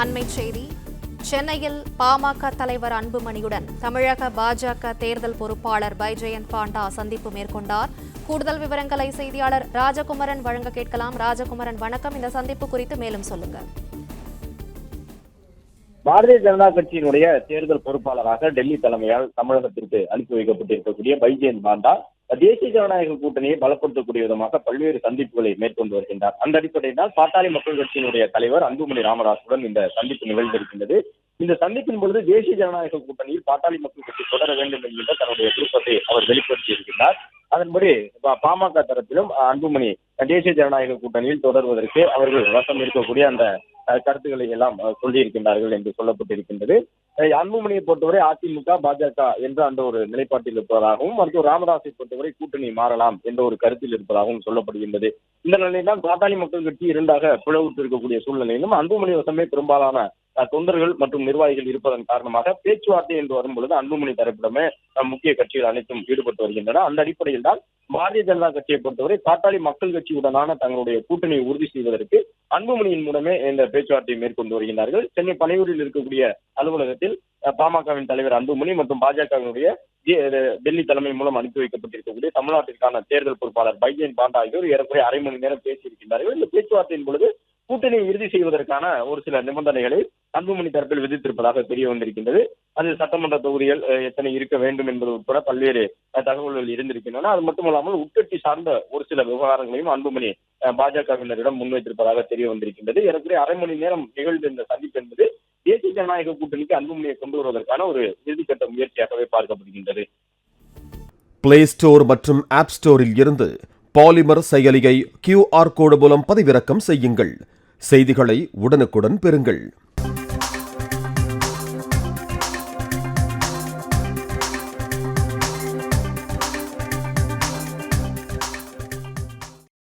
அண்மை செய்தி. சென்னையில் பாமக தலைவர் அன்புமணியுடன் தமிழக பாஜக தேர்தல் பொறுப்பாளர் பைஜெயந்த் பாண்டா சந்திப்பு மேற்கொண்டார். கூடுதல் விவரங்களை செய்தியாளர் ராஜகுமரன் வழங்க கேட்கலாம். ராஜகுமரன் வணக்கம். இந்த சந்திப்பு குறித்து மேலும் சொல்லுங்க. பாரதிய ஜனதா கட்சியினுடைய தேர்தல் பொறுப்பாளராக டெல்லி தலைமையால் தமிழகத்திற்கு அனுப்பி வைக்கப்பட்டிருக்கக்கூடிய பைஜெயந்த் பாண்டா தேசிய ஜனநாயக கூட்டணியை பலப்படுத்தக்கூடிய விதமாக பல்வேறு சந்திப்புகளை மேற்கொண்டு வருகின்றார். அந்த அடிப்படையில் பாட்டாளி மக்கள் கட்சியினுடைய தலைவர் அன்புமணி ராமதாசுடன் இந்த சந்திப்பு நிகழ்ந்திருக்கின்றது. இந்த சந்திப்பின் பொழுது தேசிய ஜனநாயக கூட்டணியில் பாட்டாளி மக்கள் கட்சி தொடர வேண்டும் என்கின்ற தன்னுடைய விருப்பத்தை அவர் வெளிப்படுத்தி இருக்கின்றார். அதன்படி பா- பாமக தரப்பிலும் அன்புமணி தேசிய ஜனநாயக கூட்டணியில் தொடர்வதற்கு அவர்கள் வசம் இருக்கக்கூடிய அந்த கருத்துக்களை எல்லாம் சொல்லியிருக்கின்றார்கள் என்று சொல்லப்பட்டிருக்கின்றது. அன்புமணியை பொறுத்தவரை அதிமுக பாஜக என்ற அந்த ஒரு நிலைப்பாட்டில் இருப்பதாகவும் மருத்துவர் ராமதாஸை பொறுத்தவரை கூட்டணி மாறலாம் என்ற ஒரு கருத்தில் இருப்பதாகவும் சொல்லப்படுகின்றது. இந்த நிலையில் பாட்டாளி மக்கள் கட்சி இரண்டாக பிளவுற்று இருக்கக்கூடிய சூழ்நிலையிலும் அன்புமணி வசமே பெரும்பாலான தொண்டர்கள் மற்றும் நிர்வாகிகள் இருப்பதன் காரணமாக பேச்சுவார்த்தை என்று வரும்பொழுது அன்புமணி தரப்பிடமே முக்கிய கட்சிகள் அனைத்தும் ஈடுபட்டு வருகின்றன. அந்த அடிப்படையில் தான் பாரதிய ஜனதா கட்சியை பொறுத்தவரை பாட்டாளி மக்கள் கட்சியுடனான தங்களுடைய கூட்டணியை உறுதி செய்வதற்கு அன்புமணியின் மூலமே இந்த பேச்சுவார்த்தையை மேற்கொண்டு வருகின்றார்கள். சென்னை பனையூரில் இருக்கக்கூடிய அலுவலகத்தில் பாமகவின் தலைவர் அன்புமணி மற்றும் பாஜகவினுடைய டெல்லி தலைமை மூலம் அனுப்பி வைக்கப்பட்டிருக்கக்கூடிய தமிழ்நாட்டிற்கான தேர்தல் பொறுப்பாளர் பைஜன் பாண்டா ஆகியோர் ஏறக்குறைய அரை மணி நேரம் பேசியிருக்கின்றார்கள். இந்த பேச்சுவார்த்தையின் பொழுது கூட்டணியை இறுதி செய்வதற்கான ஒரு சில நிபந்தனைகளை அன்புமணி தரப்பில் விதித்திருப்பதாக தெரிய வந்திருக்கின்றது. அது சட்டமன்ற தொகுதிகள் எத்தனை இருக்க வேண்டும் என்பது உட்பட பல்வேறு தகவல்கள் இருந்திருக்கின்றன. அது மட்டுமல்லாமல் உட்கட்சி சார்ந்த ஒரு சில விவகாரங்களையும் அன்புமணி பாஜகவினரிடம் முன்வைத்திருப்பதாக தெரிய வந்திருக்கின்றது. ஏறக்குறைய அரை மணி நேரம் நிகழ்ந்த இந்த சந்திப்பு என்பது தேசிய ஜனநாயக கூட்டணிக்கு அன்புமணியை கொண்டு வருவதற்கான ஒரு இறுதிக்கட்ட முயற்சியாகவே பார்க்கப்படுகின்றது. பிளே ஸ்டோர் மற்றும் ஆப் ஸ்டோரில் இருந்து பாலிமர் செயலியை கியூஆர் கோடு மூலம் பதிவிறக்கம் செய்யுங்கள். செய்திகளை உடனுக்குடன் பெறுங்கள்.